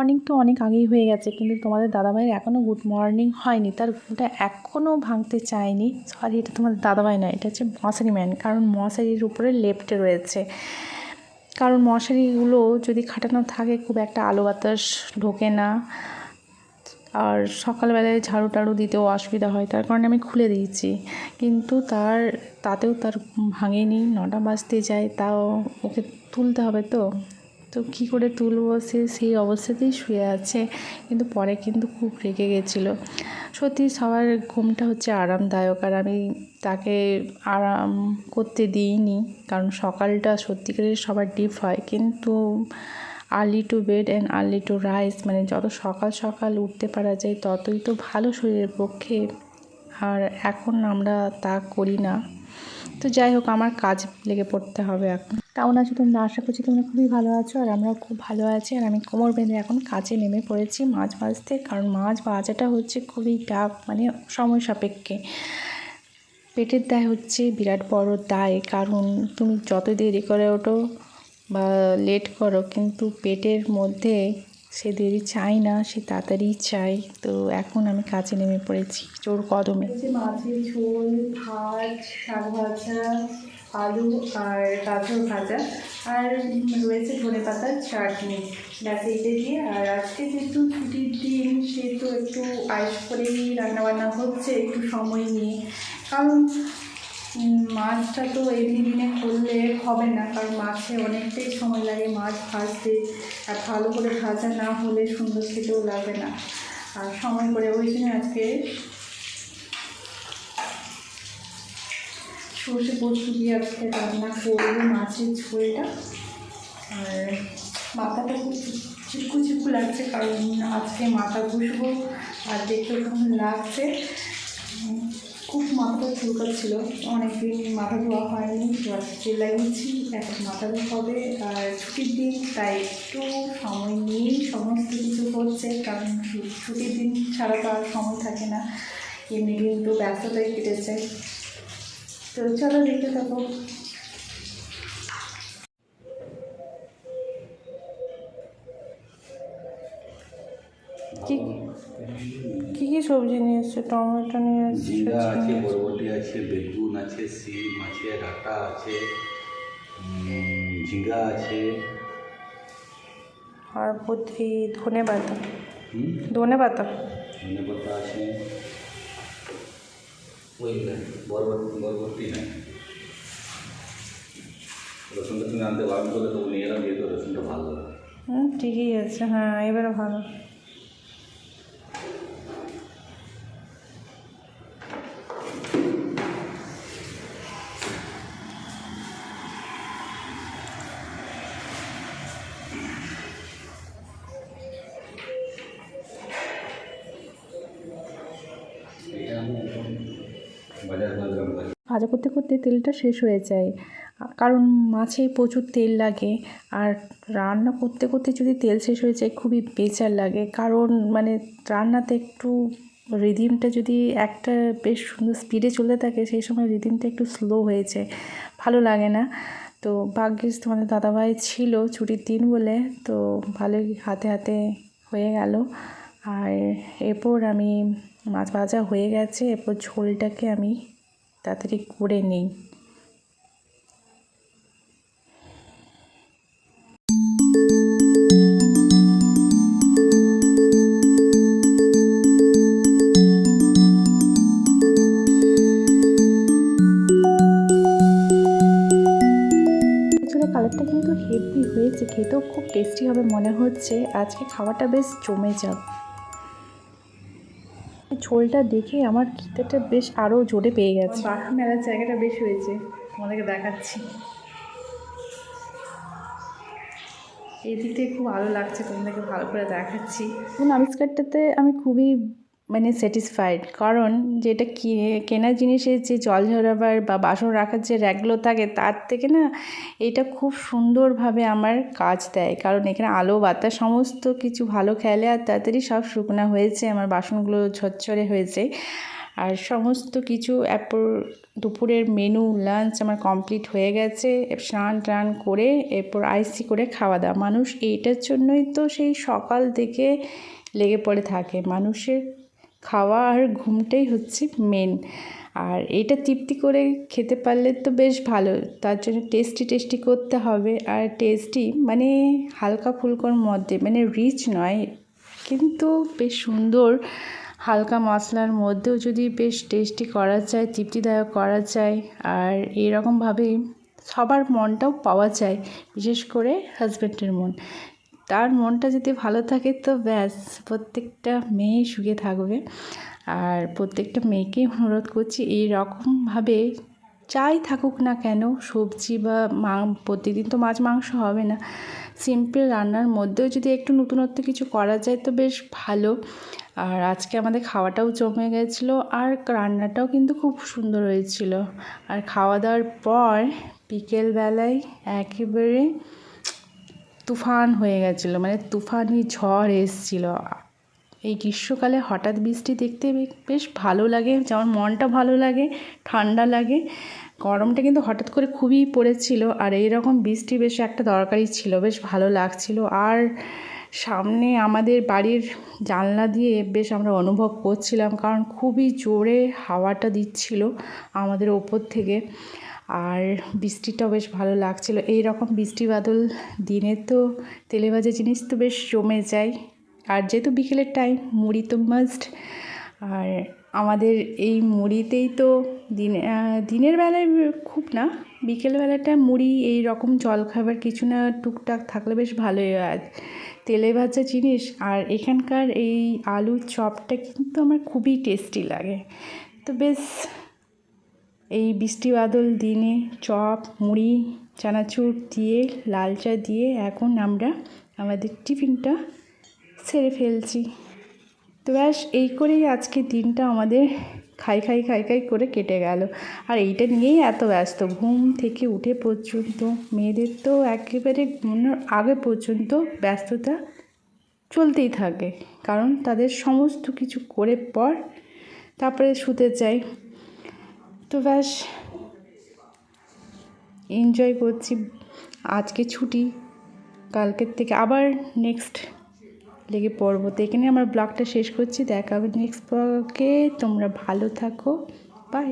Morning তো অনেক আগেই হয়ে গেছে, কিন্তু তোমাদের দাদাভাইয়ের এখনও গুড মর্নিং হয়নি। তার ঘুমটা এখনও ভাঙতে চায়নি। সরি এটা তোমাদের দাদাভাই নয়, এটা হচ্ছে মশারি ম্যান কারণ মশারির উপরে লেফটে রয়েছে। কারণ মশারিগুলো যদি খাটানো থাকে, খুব একটা আলো বাতাস ঢোকে না। আর সকালবেলায় ঝাড়ু টাড়ু দিতেও অসুবিধা হয়, তার কারণে আমি খুলে দিয়েছি। কিন্তু তার, তাতেও তার ভাঙেনি, নটা বাজতে যায়, তাও ওকে তুলতে হবে তো। তো কী করে তুলবো? সে সেই অবস্থাতেই শুয়ে আছে। কিন্তু পরে কিন্তু খুব রেগে গেছিল। সত্যি সবার ঘুমটা হচ্ছে আরামদায়ক। আর আমি তাকে আরাম করতে দিইনি। কারণ সকালটা সত্যিকারের সবার ডিপ হয়। কিন্তু early to bed and early to rise মানে যত সকাল সকাল উঠতে পারা যায়, ততই তো ভালো শরীরের পক্ষে। আর এখন আমরা তা করি না। তো যাই হোক, আমার কাজ লেগে পড়তে হবে এখন। কেমন আছো তোমরা? আশা করছি তোমরা খুবই ভালো আছো আর আমরা খুব ভালো আছি। আর আমি কোমর বেঁধে এখন কাজে নেমে পড়েছি মাছ ভাজতে, কারণ মাছ ভাজাটা হচ্ছে খুবই টাফ মানে সময় সাপেক্ষে। পেটের দায় হচ্ছে বিরাট বড় দায়, কারণ তুমি যত দেরি করে ওঠো বা লেট করো, কিন্তু পেটের মধ্যে সে দেরি চাই না, সে তাড়াতাড়ি চাই তো এখন আমি কাজে নেমে পড়েছি জোর কদমে। মাছের ঝোল, ভাত, শাক ভাজা আলু আর গাজর ভাজা আর রয়েছে ধনে পাতার চাটনি। ব্যাস এইটা দিয়ে। আর আজকে যেহেতু ছুটির দিন, সেহেতু একটু আয়স করেই রান্নাবান্না হচ্ছে, একটু সময় নিয়ে। কারণ মাছটা তো এমনি দিনে করলে হবে না, কারণ মাছে অনেকটাই সময় লাগে মাছ ভাজতে। আর ভালো করে ভাজা না হলে সুন্দর খেতেও লাগবে না। আর সময় করে ওই জন্য আজকে সর্ষে পোস্ত দিয়ে আজকে রান্না করব মাছের ঝোলটা। আর মাথাটা খুব চিপকু চিপকু লাগছে কারণ আজকে মাথা ঘুষবো আর দেখতে কেমন লাগছে। খুব মাথাটা চুলকাচ্ছিল অনেকদিন মাথা ধোয়া হয়নি আজকে লাগিয়েছি এখন মাথা ধোয়া হবে। আর ছুটির দিন, তাই একটু সময় নিয়েই সমস্ত কিছু হচ্ছে, কারণ ছুটির দিন ছাড়া তো আর সময় থাকে না। এমনি কিন্তু ব্যস্ততায় কেটেছে। তো চলো দেখতে থাকো কি কি সবজি নিয়ে এসছে? টমেটো নিয়ে এসছে আছে। বরবটি আছে বেগুন আছে সিম আছে ডাঁটা আছে ঝিঙ্গা আছে। আর বুদ্ধি ধনে পাতা ধনে পাতা ধনে পাতা আছে। ওই না, বরবটি বরবটি নাই। রসুনটা তুমি আনতে বারণ করলে তবু নিয়ে এলাম ভালো হুম ঠিকই আছে হ্যাঁ এবারে ভালো। ভাজা করতে করতে তেলটা শেষ হয়ে যায়। কারণ মাছে প্রচুর তেল লাগে। আর রান্না করতে করতে যদি তেল শেষ হয়ে যায়, খুবই বেচার লাগে। কারণ মানে রান্নাতে একটু রিদিমটা যদি একটা বেশ সুন্দর স্পিডে চলতে থাকে, সেই সময় রিদিমটা একটু স্লো হয়েছে ভালো লাগে না। তো ভাগ্যিস তোমাদের দাদাভাই ছিল ছুটির দিন বলে, তো ভালোই হাতে হাতে হয়ে গেল। আর এরপর আমি মাছ ভাজা হয়ে গেছে। এরপর ঝোলটাকে আমি তাড়াতাড়ি করে নিই। কালারটা কিন্তু হেভি হয়েছে, খেতেও খুব টেস্টি হবে মনে হচ্ছে। আজকে খাওয়াটা বেশ জমে যাবে ঝোলটা দেখে আমার খিদেটা বেশ আরও জোরে পেয়ে গেছে। বাসন মেলার জায়গাটা বেশ হয়েছে। তোমাদেরকে দেখাচ্ছি। এই দিকটায় খুব ভালো লাগছে তোমাদেরকে ভালো করে দেখাচ্ছি। এবং আবিষ্কারটাতে আমি খুবই মানে স্যাটিসফাইড কারণ যেটা কিনে কেনা জিনিসের যে জল ঝরাবার বা বাসন রাখার যে র্যাকগুলো থাকে, তার থেকে না এটা খুব সুন্দরভাবে আমার কাজ দেয়। কারণ এখানে আলো, বাতাস সমস্ত কিছু ভালো খেলে আর তাড়াতাড়ি সব শুকনো হয়েছে, আমার বাসনগুলো ঝরঝরে হয়েছে। আর সমস্ত কিছু এরপর দুপুরের মেনু লাঞ্চ আমার কমপ্লিট হয়ে গেছে, স্নান টান করে, এরপর আইসি করে খাওয়া দাওয়া। মানুষ এইটার জন্যই তো সেই সকাল থেকে লেগে পড়ে থাকে। মানুষের খাওয়া আর ঘুমটাই হচ্ছে মেন আর এটা তৃপ্তি করে খেতে পারলে তো বেশ ভালো, তার জন্য টেস্টি টেস্টি করতে হবে। আর টেস্টি মানে হালকা ফুলকোর মধ্যে মানে রিচ নয়, কিন্তু বেশ সুন্দর। হালকা মশলার মধ্যেও যদি বেশ টেস্টি করা যায়, তৃপ্তিদায়ক করা যায়, আর এরকমভাবেই সবার মনটাও পাওয়া যায়, বিশেষ করে হাজব্যান্ডের মন। তার মনটা যদি ভালো থাকে তো ব্যাস, প্রত্যেকটা মেয়ে সুখে থাকবে। আর প্রত্যেকটা মেয়েকেই অনুরোধ করছি এই রকমভাবে যাই থাকুক না কেন, সবজি বা মা, প্রতিদিন তো মাছ, মাংস হবে না। সিম্পল রান্নার মধ্যেও যদি একটু নতুনত্ব কিছু করা যায় তো বেশ ভালো। আর আজকে আমাদের খাওয়াটাও জমে গেছিল, আর রান্নাটাও কিন্তু খুব সুন্দর হয়েছিল। আর খাওয়া দাওয়ার পর বিকেলবেলায় একেবারে তুফান হয়ে গেছিল মানে তুফানি ঝড় এসেছিল। এই গ্রীষ্মকালে হঠাৎ বৃষ্টি দেখতে বেশ ভালো লাগে যেমন মনটা ভালো লাগে, ঠান্ডা লাগে। গরমটা কিন্তু হঠাৎ করে খুবই পড়েছিল আর এই রকম বৃষ্টি বেশ একটা দরকারি ছিল, বেশ ভালো লাগছিল। আর সামনে আমাদের বাড়ির জানলা দিয়ে বেশ আমরা অনুভব করছিলাম, কারণ খুবই জোরে হাওয়াটা দিচ্ছিল আমাদের ওপর থেকে। আর বৃষ্টিটাও বেশ ভালো লাগছিল। এই রকম বৃষ্টি বাদল দিনে তো তেলে ভাজা জিনিস তো বেশ জমে যায়। আর যেহেতু বিকেলের টাইম মুড়ি তো মাস্ট আর আমাদের এই মুড়িতেই তো দিনে দিনের বেলায় খুব না, বিকেলবেলাটা মুড়ি এই রকম জলখাবার কিছু না, টুকটাক থাকলে বেশ ভালোই হয়। তেলে ভাজা জিনিস আর এখানকার এই আলুর চপটা কিন্তু আমার খুবই টেস্টি লাগে। তো বেশ এই বৃষ্টি বাদল দিনে চপ, মুড়ি, চানাচুর দিয়ে, লাল চা দিয়ে এখন আমরা আমাদের টিফিনটা সেরে ফেলছি। তো ব্যাস, এই করেই আজকে দিনটা আমাদের খাই খাই খাই খাই করে কেটে গেল। আর এইটা নিয়েই এত ব্যস্ত। ঘুম থেকে উঠে পর্যন্ত মেয়েদের তো একেবারে ঘুমানোর আগে পর্যন্ত ব্যস্ততা চলতেই থাকে। কারণ তাদের সমস্ত কিছু করে পর তারপরে শুতে চাই। তো ব্যাস এনজয় করছি। আজকে ছুটি, কালকের থেকে আবার নেক্সট লেগে পড়ব। তো এখানে আমার ব্লগটা শেষ করছি। দেখা হবে নেক্সট ব্লগে তোমরা ভালো থাকো। বাই